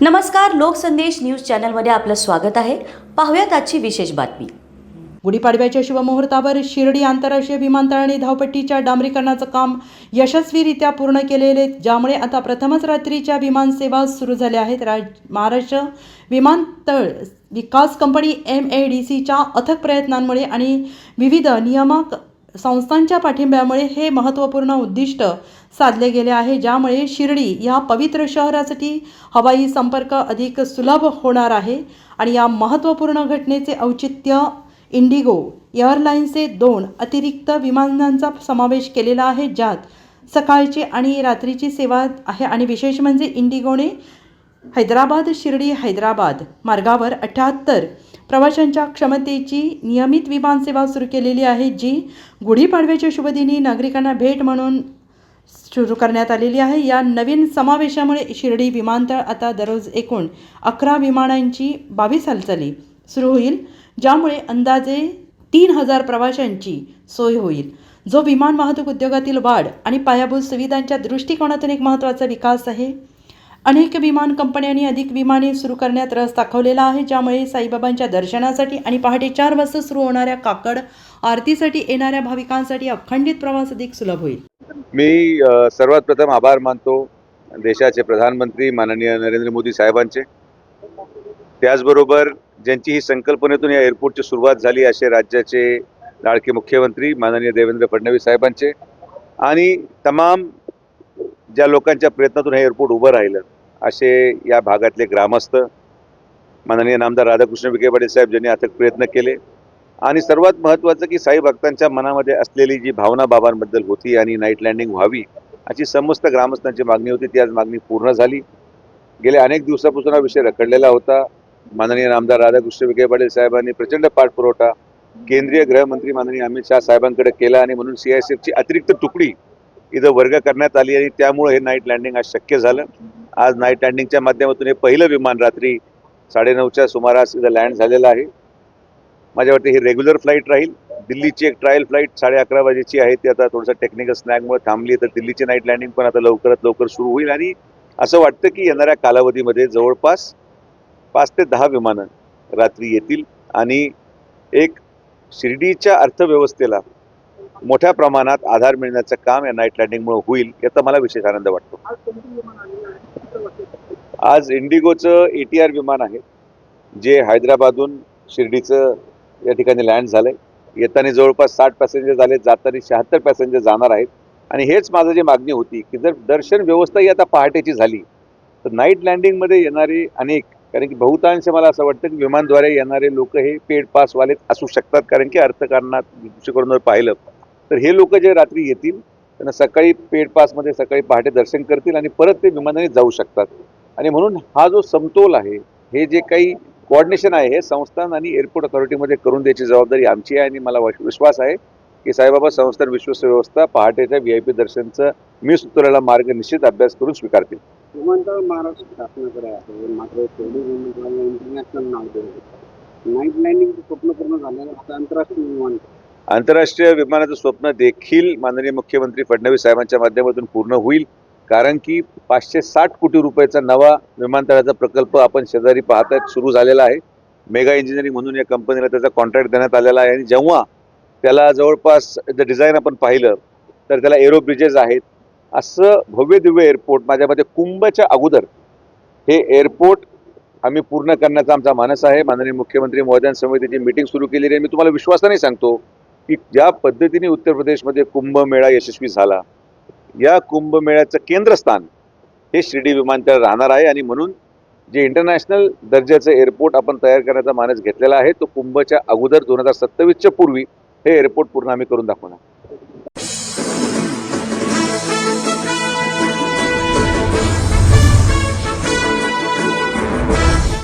नमस्कार लोकसंदेश न्यूज चॅनलमध्ये आपलं स्वागत आहे. पाहूयात आजची विशेष बातमी. गुढीपाडव्याच्या शुभमुहूर्तावर शिर्डी आंतरराष्ट्रीय विमानतळ आणि धावपट्टीच्या डांबरीकरणाचं काम यशस्वीरित्या पूर्ण केलेले ज्यामुळे आता प्रथमच रात्रीच्या विमानसेवा सुरू झाल्या आहेत. राज महाराष्ट्र विमानतळ विकास कंपनी एम ए डी सीच्या अथक प्रयत्नांमुळे आणि विविध नियामक संस्थांच्या पाठिंब्यामुळे हे महत्त्वपूर्ण उद्दिष्ट साधले गेले आहे. ज्यामुळे शिर्डी या पवित्र शहरासाठी हवाई संपर्क अधिक सुलभ होणार आहे आणि या महत्त्वपूर्ण घटनेचे औचित्य इंडिगो एअरलाईन्सचे दोन अतिरिक्त विमानांचा समावेश केलेला आहे ज्यात सकाळची आणि रात्रीची सेवा आहे आणि विशेष म्हणजे इंडिगोने हैदराबाद शिर्डी हैदराबाद मार्गावर अठ्याहत्तर प्रवाशांच्या क्षमतेची नियमित विमानसेवा सुरू केलेली आहे जी गुढीपाडव्याच्या शुभदिनी नागरिकांना भेट म्हणून सुरू करण्यात आलेली आहे. या नवीन समावेशामुळे शिर्डी विमानतळ आता दररोज एकूण अकरा विमानांची बावीस हालचाली सुरू होईल ज्यामुळे अंदाजे तीन हजार प्रवाशांची सोय होईल. जो विमान वाहतूक उद्योगातील वाढ आणि पायाभूत सुविधांच्या दृष्टिकोनातून एक महत्त्वाचा विकास आहे. अनेक विमान कंपन्यांनी अधिक विमाने सुरू करण्यात रस दाखवलेला आहे ज्यामुळे साईबाबांच्या दर्शनासाठी आणि पहाटे चार वाजता सुरू होणाऱ्या काकड आरतीसाठी येणाऱ्या भाविकांसाठी अखंडित प्रवास अधिक सुलभ होईल. मी सर्वात प्रथम आभार मानतो देशाचे प्रधानमंत्री माननीय नरेंद्र मोदी साहेबांचे. त्याचबरोबर ज्यांची ही संकल्पनेतून या एअरपोर्टची सुरुवात झाली असे राज्याचे लाडके मुख्यमंत्री माननीय देवेंद्र फडणवीस साहेबांचे आणि तमाम ज्या लोकांच्या प्रयत्नातून हे एअरपोर्ट उभं राहिलं असे या भागातले ग्रामस्थ माननीय नामदार राधाकृष्ण विखे पाटील साहेब ज्यांनी अथक प्रयत्न केले. आणि सर्वात महत्त्वाचं की साई भक्तांच्या मनामध्ये असलेली जी भावना बाबांबद्दल होती आणि नाईट लँडिंग व्हावी अशी समस्त ग्रामस्थांची मागणी होती. ती आज मागणी पूर्ण झाली. गेल्या अनेक दिवसापासून हा विषय रखडलेला होता. माननीय आमदार राधाकृष्ण विखे पाटील साहेबांनी प्रचंड पाठपुरवठा केंद्रीय गृहमंत्री माननीय अमित शहा साहेबांकडे केला आणि म्हणून सी आय एफची अतिरिक्त तुकडी इथं वर्ग करण्यात आली आणि त्यामुळे हे नाईट लँडिंग आज शक्य झालं. आज नाईट लँडिंगच्या माध्यमातून हे पहिलं विमान रात्री साडेनऊच्या सुमारास इथं लँड झालेलं आहे. माझ्या वाटते ही रेग्युलर फ्लाईट राहील. दिल्लीची एक ट्रायल फ्लाईट साडे अकरा वाजेची आहे. ती आता थोडंसं टेक्निकल स्नॅगमुळे थांबली. तर दिल्लीची नाईट लँडिंग पण आता लवकरात लवकर सुरू होईल. आणि असं वाटतं की येणाऱ्या कालावधीमध्ये जवळपास पाच ते दहा विमानं रात्री येतील. आणि एक शिर्डीच्या अर्थव्यवस्थेला मोठ्या प्रमाणात आधार मिळण्याचं काम या नाईट लँडिंगमुळे होईल याचा मला विशेष आनंद वाटतो. आज इंडिगोचं ए टी आर विमान आहे जे हैदराबादहून शिर्डीचं या ठिकाणी लँड झालंय. येताना जवळपास साठ पॅसेंजर झाले जाताना शहात्तर पॅसेंजर जाणार आहेत. आणि हेच माझं जी मागणी होती की जर दर्शन व्यवस्था ही आता पहाटेची झाली तर नाईट लँडिंगमध्ये येणारे अनेक कारण की बहुतांश मला असं वाटतं की विमानद्वारे येणारे लोक हे पेड पासवालेच असू शकतात कारण की अर्थकारणात दृष्टिकोनावर पाहिलं. तर हे लोक जे रात्री येतील त्यांना सकाळी पेड पासमध्ये सकाळी पहाटे दर्शन करतील आणि परत ते विमानाने जाऊ शकतात. आणि म्हणून हा जो समतोल आहे हे जे काही कोऑर्डिनेशन आहे हे संस्थान आणि एअरपोर्ट अथॉरिटीमध्ये करून द्यायची जबाबदारी आमची आहे आणि मला विश्वास आहे की साईबाबा संस्थान विश्वस्त व्यवस्था पहाटेच्या व्ही आय पी दर्शनचं मी सुचवलेला मार्ग निश्चित अभ्यास करून स्वीकारतील. विमानतळ महाराष्ट्र शासनाकडे आहे मात्र तेवढी विमानतळाला इंटरनॅशनल नाव दिलं नाईट लँडिंग स्वप्न पूर्ण झालं आता आंतरराष्ट्रीय विमानतळ. आंतरराष्ट्रीय विमानाचं स्वप्न देखील माननीय मुख्यमंत्री फडणवीस साहेबांच्या माध्यमातून पूर्ण होईल. कारण की पाचशे साठ कोटी रुपयाचा नवा विमानतळाचा प्रकल्प आपण शेजारी पाहत सुरू झालेला आहे. मेगा इंजिनिअरिंग म्हणून या कंपनीला त्याचा कॉन्ट्रॅक्ट देण्यात आलेला आहे. आणि जेव्हा त्याला जवळपास जर डिझाईन आपण पाहिलं तर त्याला एरो ब्रिजेस आहेत. असं भव्य दिव्य एअरपोर्ट माझ्या मते कुंभच्या अगोदर हे एअरपोर्ट आम्ही पूर्ण करण्याचा आमचा मानस आहे. माननीय मुख्यमंत्री महोदयांसमोर त्याची मीटिंग सुरू केलेली आहे. मी तुम्हाला विश्वासाने सांगतो की ज्या पद्धतीने उत्तर प्रदेशमध्ये कुंभमेळा यशस्वी झाला या कुंभमेळ्याचं केंद्रस्थान हे शिर्डी विमानतळ राहणार आहे आणि म्हणून जे इंटरनॅशनल दर्जाचं एअरपोर्ट आपण तयार करण्याचा मानस घेतलेला आहे तो कुंभच्या अगोदर दोन हजार सत्तावीसच्या पूर्वी हे एअरपोर्ट पूर्ण आम्ही करून दाखवणार.